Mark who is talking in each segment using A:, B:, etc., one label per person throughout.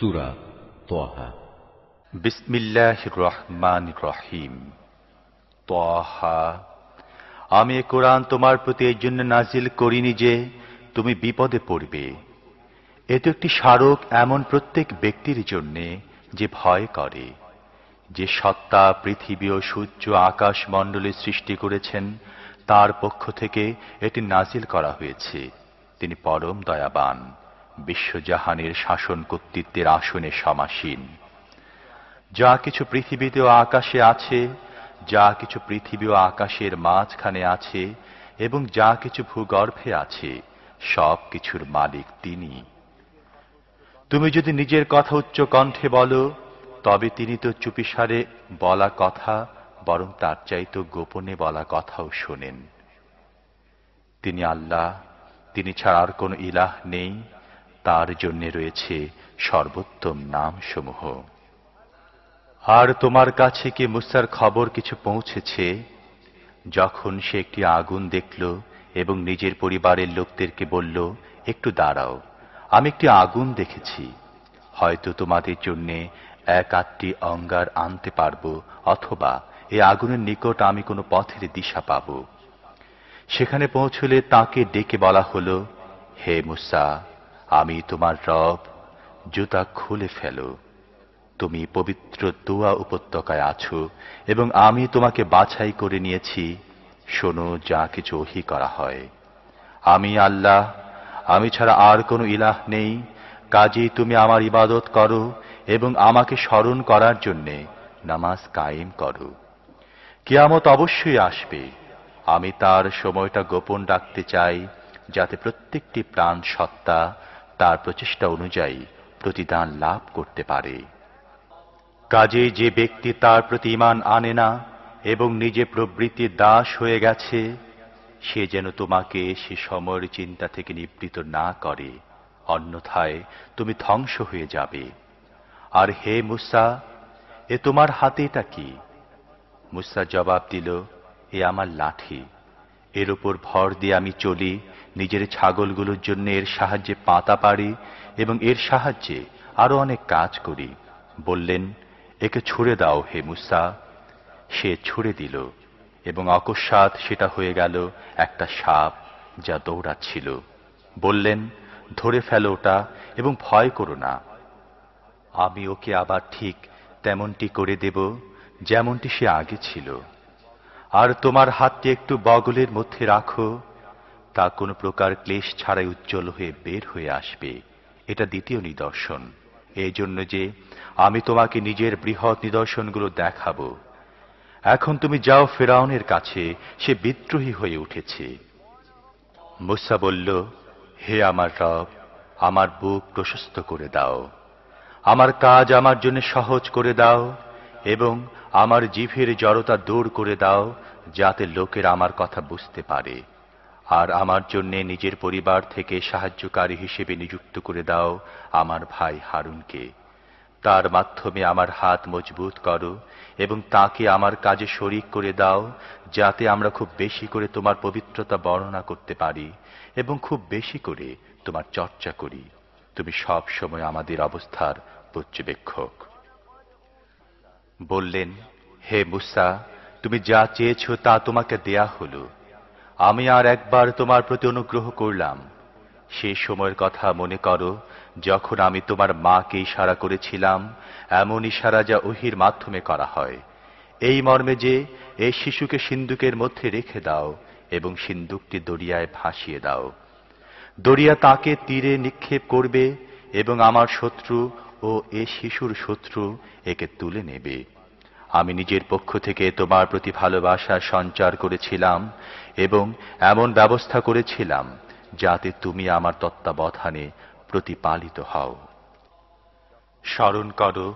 A: সুরা তোহা।
B: বিসমিল্লাহ রহমান রহিম। তহা, আমি কোরআন তোমার প্রতি এই জন্য নাজিল করিনি যে তুমি বিপদে পড়বে। এ তো একটি স্মারক এমন প্রত্যেক ব্যক্তির জন্যে যে ভয় করে। যে সত্তা, পৃথিবী ও সূর্য আকাশ মণ্ডলের সৃষ্টি করেছেন, তার পক্ষ থেকে এটি নাজিল করা হয়েছে। তিনি পরম দয়াবান। বিশ্বজাহানের শাসন কর্তৃত্বের আসনে সমাসীন। যা কিছু পৃথিবীতে আকাশে আছে, যা কিছু পৃথিবী ও আকাশের মাঝখানে আছে, এবং যা কিছু ভূগর্ভে আছে, সব কিছুর মালিক তিনি। তুমি যদি নিজের কথা উচ্চ কণ্ঠে বলো, তবে তিনি তো চুপিসারে বলা কথা, বরং তার চাইতো গোপনে বলা কথাও শোনেন। তিনি আল্লাহ, তিনি ছাড়া আর কোনো ইলাহ নেই। তার জন্যে রয়েছে সর্বোত্তম নাম সমূহ আর তোমার কাছে কি মুসার খবর কিছু পৌঁছেছে? যখন সে একটি আগুন দেখল এবং নিজের পরিবারের লোকদেরকে বলল, একটু দাঁড়াও, আমি একটি আগুন দেখেছি। হয়তো তোমাদের জন্যে এক আটটি অঙ্গার আনতে পারব, অথবা এই আগুনের নিকট আমি কোনো পথের দিশা পাব। সেখানে পৌঁছলে তাকে ডেকে বলা হলো, হে মুসা আমি তোমার রব, জুতা খুলে ফেলো। তুমি পবিত্র দোয়া উপত্যকায় আছো এবং আমি তোমাকে বাছাই করে নিয়েছি। শোনো, যা কিছু ওহি করা হয়। আমি আল্লাহ, আমি ছাড়া আর কোনো ইলাহ নেই। কাজেই তুমি আমার ইবাদত করো এবং আমাকে স্মরণ করার জন্যে নামাজ কায়েম করো। কিয়ামত অবশ্যই আসবে। আমি তার সময়টা গোপন রাখতে চাই, যাতে প্রত্যেকটি প্রাণ সত্তা তার প্রচেষ্টা অনুযায়ী প্রতিদান লাভ করতে পারে। কাজে যে ব্যক্তি তার প্রতি ইমান আনে না এবং নিজে প্রবৃত্তির দাস হয়ে গেছে, সে যেন তোমাকে সে সময়ের চিন্তা থেকে নিবৃত না করে, অন্যথায় তুমি ধ্বংস হয়ে যাবে। আর হে মুসা, এ তোমার হাতে এটা কি? মুসা জবাব দিল, এ আমার লাঠি, এর উপর ভর দিয়ে আমি চলি নিজের ছাগলগুলোর জন্য এর সাহায্যে পাতা পারি এবং এর সাহায্যে আরও অনেক কাজ করি। বললেন, একে ছুড়ে দাও হে মুসা। সে ছুড়ে দিল এবং অকস্মাৎ সেটা হয়ে গেল একটা সাপ যা দৌড়াচ্ছিল। বললেন, ধরে ফেলো ওটা এবং ভয় করো না। আমি ওকে আবার ঠিক তেমনটি করে দেব যেমনটি সে আগে ছিল। আর তোমার হাতটি একটু বগলের মধ্যে রাখো তা কোনো প্রকার ক্লেশ ছাড়াই উজ্জ্বল হয়ে বের হয়ে আসবে। এটা দ্বিতীয় নিদর্শন। এই জন্য যে আমি তোমাকে নিজের বৃহৎ নিদর্শনগুলো দেখাবো। এখন তুমি যাও ফেরাউনের কাছে, সে বিদ্রোহী হয়ে উঠেছে। মুসা বলল, হে আমার রব, আমার বুক প্রশস্ত করে দাও। আমার কাজ আমার জন্য সহজ করে দাও এবং আমার জিভের জড়তা দূর করে দাও, যাতে লোকের আমার কথা বুঝতে পারে। আর আমার জন্য নিজের পরিবার থেকে সাহায্যকারী হিসেবে নিযুক্ত করে দাও আমার ভাই হারুনকে। তার মাধ্যমে আমার হাত মজবুত করো এবং তাকে আমার কাজে শরিক করে দাও, যাতে আমরা খুব বেশি করে তোমার পবিত্রতা বর্ণনা করতে পারি এবং খুব বেশি করে তোমার চর্চা করি। তুমি সব সময় আমাদের অবস্থার পর্যবেক্ষক। বললেন, হে মুসা, তুমি যা চেয়েছ তা তোমাকে দেয়া হলো। আমি আর একবার তোমার প্রতি অনুগ্রহ করলাম। সে সময়ের কথা মনে করো, যখন আমি তোমার মাকে ইশারা করেছিলাম, এমন ইশারা যা ওহির মাধ্যমে করা হয়। এই মর্মে যে এই শিশুকে সিন্দুকের মধ্যে রেখে দাও এবং সিন্দুকটি দরিয়ায় ভাসিয়ে দাও। দরিয়া তাকে তীরে নিক্ষেপ করবে এবং আমার শত্রু ও এ শিশুর শত্রু একে তুলে নেবে। আমি নিজের পক্ষ থেকে তোমার প্রতি ভালোবাসা সঞ্চার করেছিলাম এবং এমন ব্যবস্থা করেছিলাম যাতে তুমি আমার তত্ত্বাবধানে প্রতিপালিত হও। স্মরণ করো,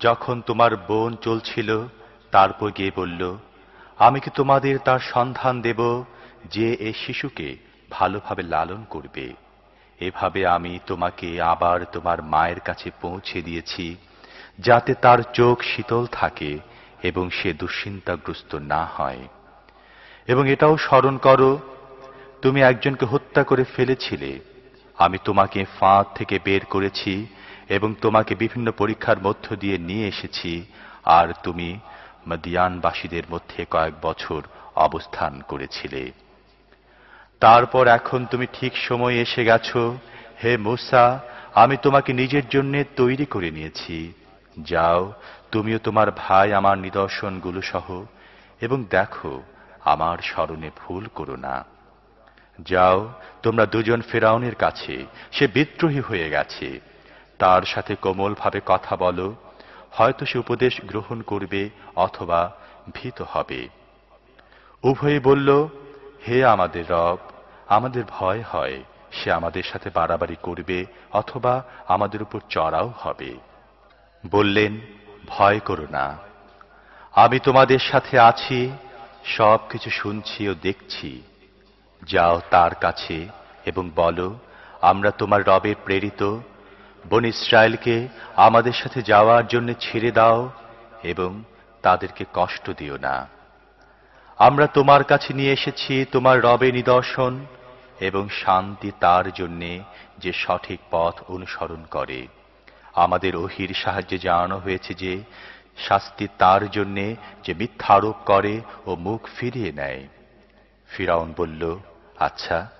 B: যখন তোমার বোন চলছিল, তারপর গিয়ে বলল, আমি কি তোমাদের তার সন্ধান দেব যে এ শিশুকে ভালোভাবে লালন করবে? এভাবে আমি তোমাকে আবার তোমার মায়ের কাছে পৌঁছে দিয়েছি যাতে তার চোখ শীতল থাকে এবং সে দুশ্চিন্তাগ্রস্ত না হয়। এবং এটাও স্মরণ করো, তুমি একজনকে হত্যা করে ফেলেছিলে। আমি তোমাকে ফাঁদ থেকে বের করেছি এবং তোমাকে বিভিন্ন পরীক্ষার মধ্য দিয়ে নিয়ে এসেছি, আর তুমি মদিয়ানবাসীদের মধ্যে কয়েক বছর অবস্থান করেছিলে। তারপর এখন তুমি ঠিক সময় এসে গেছো, হে মুসা, আমি তোমাকে নিজের জন্য তৈরি করে নিয়েছি। যাও, তুমিও তোমার ভাই আমার নিদর্শনগুলো সহ, এবং দেখো, আমার স্মরণে ভুল করো না। যাও, তোমরা দুজন ফেরাউনের কাছে, সে বিদ্রোহী হয়ে গেছে। তার সাথে কোমলভাবে কথা বলো, হয়তো সে উপদেশ গ্রহণ করবে অথবা ভীত হবে। উভয়ে বলল, হে আমাদের রব, আমাদের ভয় হয়, সে আমাদের সাথে বাড়াবাড়ি করবে অথবা আমাদের উপর চড়াও হবে। বললেন, ভয় করো না। আমি তোমাদের সাথে আছি, সব কিছু শুনছি ও দেখছি। যাও তার কাছে এবং বলো, আমরা তোমার রবের প্রেরিত। বন ইসরায়েলকে আমাদের সাথে যাওয়ার জন্য ছেড়ে দাও এবং তাদেরকে কষ্ট দিও না। আমরা তোমার কাছে নিয়ে এসেছি তোমার রবে নিদর্শন এবং শান্তি তার জন্যে যে সঠিক পথ অনুসরণ করে। আমাদের ওহির সাহায্যে জানানো হয়েছে যে, শাস্তি তার জন্যে যে মিথ্যা আরোপ করে ও মুখ ফিরিয়ে নেয়। ফিরাউন বলল আচ্ছা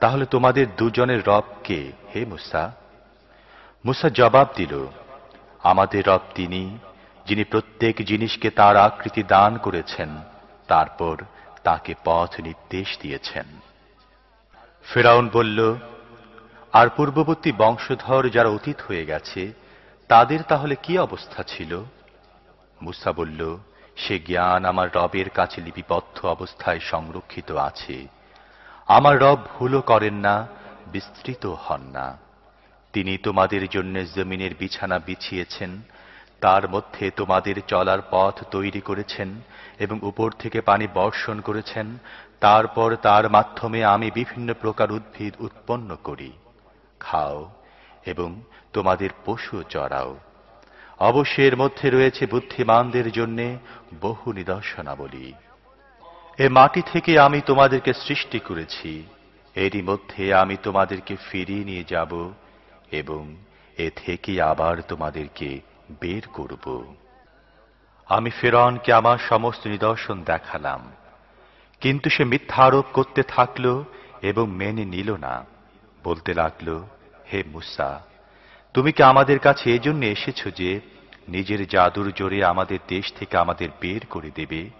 B: তাহলে তোমাদের দুজনের রব কে? হে মুসা? মুসা জবাব দিল, আমাদের রব তিনি, যিনি প্রত্যেক জিনিসকে তার আকৃতি দান করেছেন, তারপর তাকে পথ নির্দেশ দিয়েছেন। ফেরাউন বলল আর পূর্ববর্তী বংশধর যারা অতীত হয়ে গেছে, তাদের তাহলে কি অবস্থা ছিল? মুসা বলল, সে জ্ঞান আমার রবের কাছে লিপিবদ্ধ অবস্থায় সংরক্ষিত আছে। আমার রব ভুলও করেন না, বিস্তৃত হন না। তিনি তোমাদের জন্য জমিনের বিছানা বিছিয়েছেন, তার মধ্যে তোমাদের চলার পথ তৈরি করেছেন এবং উপর থেকে পানি বর্ষণ করেছেন, তারপর তার মাধ্যমে আমি বিভিন্ন প্রকার উদ্ভিদ উৎপন্ন করি। খাও এবং তোমাদের পশু চড়াও। অবশ্যের মধ্যে রয়েছে বুদ্ধিমানদের জন্য বহু নিদর্শনাবলী। এ মাটি থেকে আমি তোমাদেরকে সৃষ্টি করেছি। এরই মধ্যে আমি তোমাদেরকে ফিরিয়ে নিয়ে যাব এবং এ থেকে আবার তোমাদেরকে বের করব। আমি ফেরনকে আমার সমস্ত নিদর্শন দেখালাম, কিন্তু সে মিথ্যা আরোপ করতে থাকল এবং মেনে নিল না। বলতে লাগল, হে মুসা, তুমি কি আমাদের কাছে এজন্য এসেছ যে নিজের জাদুর জোরে আমাদের দেশ থেকে আমাদের বের করে দেবে?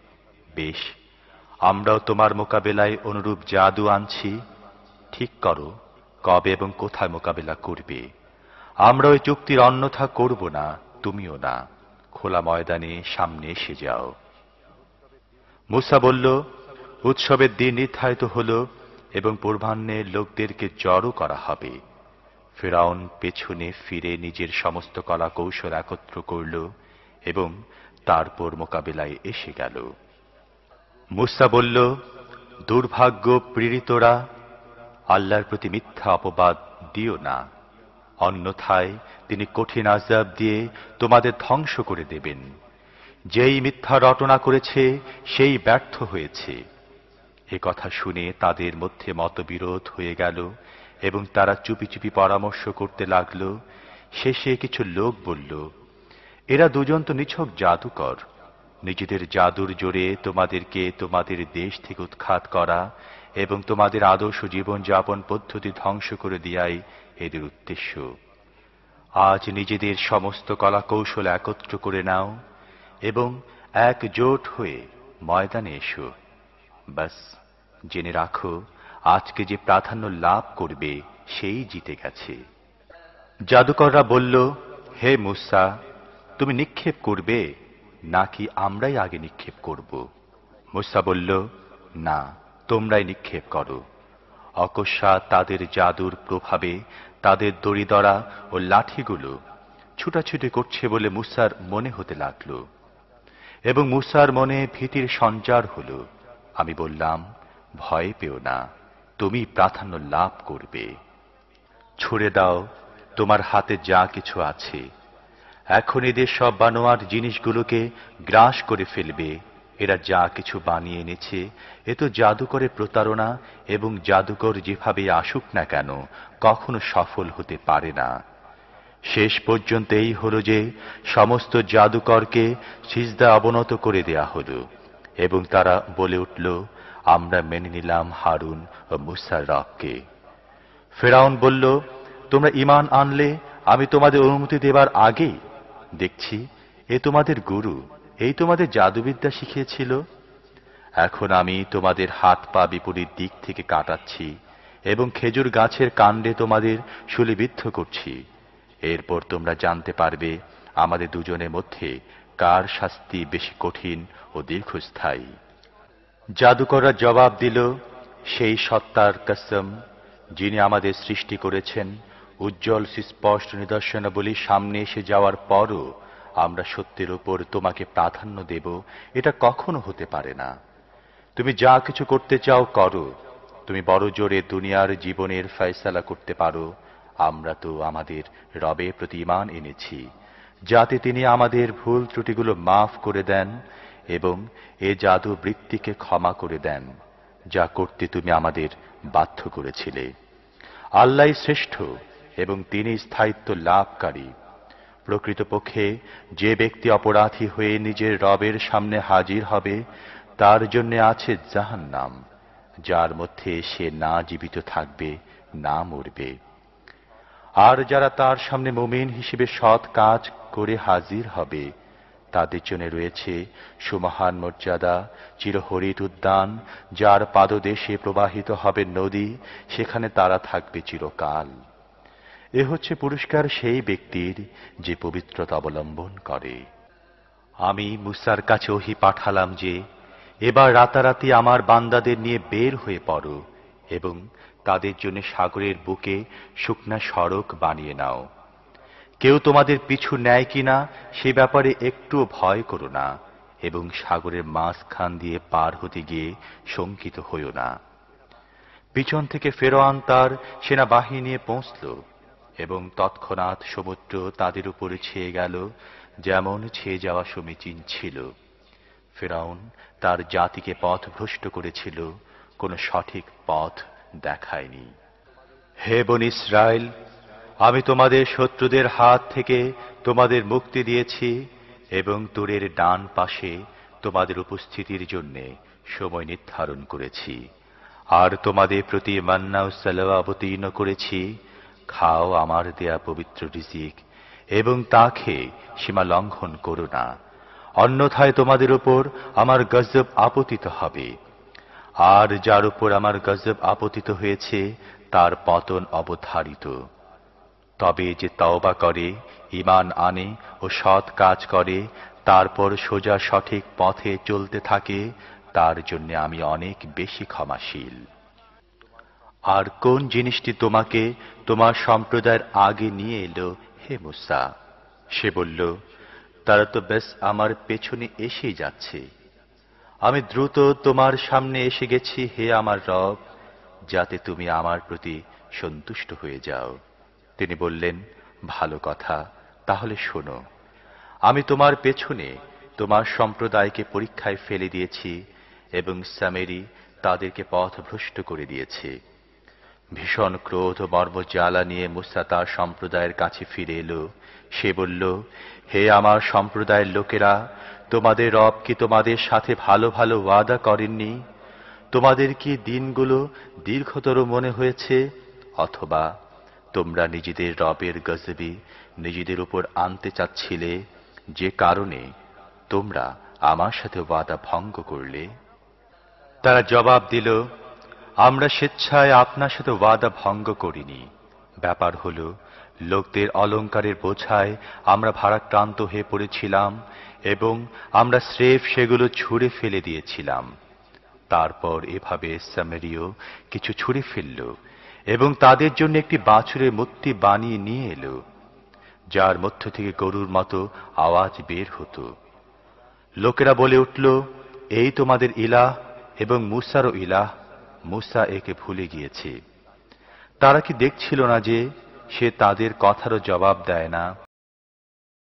B: বেশ, আমরাও তোমার মোকাবেলায় অনুরূপ জাদু আনছি। ঠিক করো, কবে এবং কোথায় মোকাবেলা করবে? আমরা ওই চুক্তির অন্যথা করব না, তুমিও না। খোলা ময়দানে সামনে এসে যাও। মুসা বলল, উৎসবের দিন নির্ধারিত হল এবং পূর্বাহ্নে লোকদেরকে জড়ো করা হবে। ফেরাউন পেছনে ফিরে নিজের সমস্ত কলা কৌশল একত্র করল এবং তারপর মোকাবিলায় এসে গেল। মুসা বলল, দুর্ভাগ্য পীড়িতরা, আল্লাহর প্রতি মিথ্যা অপবাদ দিও না। অন্যথায় তিনি কঠিন আজাব দিয়ে তোমাদের ধ্বংস করে দেবেন। যেই মিথ্যা রটনা করেছে, সেই ব্যর্থ হয়েছে। এ কথা শুনে তাদের মধ্যে মতবিরোধ হয়ে গেল এবং তারা চুপি চুপি পরামর্শ করতে লাগল। শেষে কিছু লোক বলল, এরা দুজন তো নিছক জাদুকর। নিজেদের জাদুর জোরে তোমাদেরকে তোমাদের দেশ থেকে উৎখাত করা এবং তোমাদের আদর্শ জীবনযাপন পদ্ধতি ধ্বংস করে দেয়াই এদের উদ্দেশ্য। আজ নিজেদের সমস্ত কলা কৌশল একত্র করে নাও এবং একজোট হয়ে ময়দানে এসো। বাস জেনে রাখো, আজকে যে প্রাধান্য লাভ করবে, সেই জিতে গেছে। জাদুকররা বলল, হে মুসা, তুমি নিক্ষেপ করবে, নাকি আমরাই আগে নিক্ষেপ করব? মুসা বলল, না, তোমরাই নিক্ষেপ করো। অকস্মাৎ তাদের জাদুর প্রভাবে তাদের দড়িদড়া ও লাঠিগুলো ছুটাছুটি করছে বলে মুসার মনে হতে লাগল। এবং মুসার মনে ভীতির সঞ্চার হল। আমি বললাম ভয় পেও না, তুমি প্রাধান্য লাভ করবে। ছুড়ে দাও, তোমার হাতে যা কিছু আছে। এখন এদের সব বানোয়ার জিনিসগুলোকে গ্রাস করে ফেলবে। এরা যা কিছু বানিয়ে এনেছে, এ তো জাদুকরে প্রতারণা এবং জাদুকর যেভাবে আসুক না কেন, কখনো সফল হতে পারে না। শেষ পর্যন্ত এই হল যে, সমস্ত জাদুকরকে সিজদা অবনত করে দেয়া হলো এবং তারা বলে উঠল আমরা মেনে নিলাম হারুন ও মুসার রবকে ফেরাউন বলল, তোমরা ইমান আনলে আমি তোমাদের অনুমতি দেবার আগে দেখছি এ তোমাদের গুরু, এই তোমাদের জাদুবিদ্যা শিখিয়েছিল। এখন আমি তোমাদের হাত পা বিপরীত দিক থেকে কাটাচ্ছি এবং খেজুর গাছের কাণ্ডে তোমাদের শুলিবিদ্ধ করছি। এরপর তোমরা জানতে পারবে আমাদের দুজনের মধ্যে কার শাস্তি বেশি কঠিন ও দীর্ঘস্থায়ী। জাদুকররা জবাব দিল, সেই সত্তার কসম যিনি আমাদের সৃষ্টি করেছেন, উজ্জ্বল সুস্পষ্ট নিদর্শনাবলী সামনে এসে যাওয়ার পরও আমরা সত্যের উপর তোমাকে প্রাধান্য দেব, এটা কখনো হতে পারে না। তুমি যা কিছু করতে চাও করো, তুমি বড় জোরে দুনিয়ার জীবনের ফয়সালা করতে পারো, আমরা তো আমাদের রবের প্রতি ইমান এনেছি। যাতে তিনি আমাদের ভুল ত্রুটিগুলো মাফ করে দেন এবং এ জাদু বৃত্তিকে ক্ষমা করে দেন, যা করতে তুমি আমাদের বাধ্য করেছিলে। আল্লাহ শ্রেষ্ঠ এবং তিনি স্থায়িত্ব লাভকারী। প্রকৃতপক্ষে যে ব্যক্তি অপরাধী হয়ে নিজের রবের সামনে হাজির হবে, তার জন্য আছে জাহান্নাম, যার মধ্যে সে না জীবিত থাকবে, না মরবে। আর যারা তার সামনে মুমিন হিসেবে সৎ কাজ করে হাজির হবে তাদের জন্য রয়েছে সুমহান মর্যাদা চিরহরিত উদ্যান, যার পাদদেশে প্রবাহিত হবে নদী, সেখানে তারা থাকবে চিরকাল। এ হচ্ছে পুরস্কার সেই ব্যক্তির যে পবিত্রতা অবলম্বন করে। আমি মুসার কাছে ওহি পাঠালাম যে, এবার রাতারাতি আমার বান্দাদের নিয়ে বের হয়ে পড়ো এবং তাদের জন্য সাগরের বুকে শুকনা সড়ক বানিয়ে নাও। কেউ তোমাদের পিছু নেয় কিনা, সে ব্যাপারে একটু ভয় করো না, এবং সাগরের মাঝখান দিয়ে পার হতে গিয়ে শঙ্কিত হইও না। পিছন থেকে ফেরোয়ান তার সেনাবাহিনী নিয়ে পৌঁছল, এবং তৎক্ষণাৎ সমুদ্র তাদের উপরে ছেয়ে গেল, যেমন ছেয়ে যাওয়া সমীচীন ছিল। ফেরাউন তার জাতিকে পথ ভ্রষ্ট করেছিল, কোনো সঠিক পথ দেখায়নি। হে বন ইসরায়েল আমি তোমাদের শত্রুদের হাত থেকে তোমাদের মুক্তি দিয়েছি এবং তোরের ডান পাশে তোমাদের উপস্থিতির জন্য সময় নির্ধারণ করেছি। আর তোমাদের প্রতি মান্না সালাওয়া অবতীর্ণ করেছি। খাও আমার দেয়া পবিত্র রিজিক এবং তা খেয়ে সীমা লঙ্ঘন করো না। অন্যথায় তোমাদের উপর আমার গজব আপতিত হবে। আর যার উপর আমার গজব আপতিত হয়েছে, তার পতন অবধারিত। তবে যে তওবা করে ইমান আনে ও সৎ কাজ করে, তারপর সোজা সঠিক পথে চলতে থাকে, তার জন্য আমি অনেক বেশি ক্ষমাশীল। আর কোন জিনিসটি তোমাকে তোমার সম্প্রদায়ের আগে নিয়ে এলো? হে মুসা, সে বলল, তারা তো বেশ আমার পেছনে এসেই যাচ্ছে। আমি দ্রুত তোমার সামনে এসে গেছি, হে আমার রব, যাতে তুমি আমার প্রতি সন্তুষ্ট হয়ে যাও। তিনি বললেন, ভালো কথা, তাহলে শোনো। আমি তোমার পেছনে তোমার সম্প্রদায়কে পরীক্ষায় ফেলে দিয়েছি এবং স্যামেরি তাদেরকে পথ ভ্রষ্ট করে দিয়েছে। ভীষণ ক্রোধ ও মর্ম জ্বালা নিয়ে মুসা তার সম্প্রদায়ের কাছে ফিরে এলো। সে বলল, হে আমার সম্প্রদায়ের লোকেরা, তোমাদের রব কি তোমাদের সাথে ভালো ভালো ওয়াদা করেননি? তোমাদের কি দিনগুলো দীর্ঘতর মনে হয়েছে? অথবা তোমরা নিজেদের রবের গজবি নিজেদের উপর আনতে চাচ্ছিলে, যে কারণে তোমরা আমার সাথে ওয়াদা ভঙ্গ করলে। তারা জবাব দিল, আমরা স্বেচ্ছায় আপনার সাথে ওয়াদা ভঙ্গ করিনি। ব্যাপার হলো, লোকদের অলঙ্কারের বোঝায় আমরা ভারাক্রান্ত হয়ে পড়েছিলাম এবং আমরা স্রেফ সেগুলো ছুঁড়ে ফেলে দিয়েছিলাম। তারপর এভাবে সামেরিও কিছু ছুঁড়ে ফেলল এবং তাদের জন্য একটি বাছুরের মূর্তি বানিয়ে নিয়ে এলো, যার মধ্য থেকে গরুর মতো আওয়াজ বের হতো। লোকেরা বলে উঠল, এই তোমাদের ইলাহ এবং মুসারও ইলাহ, মুসা একে ভুলে গিয়েছে। তারা কি দেখছিল না যে সে তাদের কথারও জবাব দেয় না?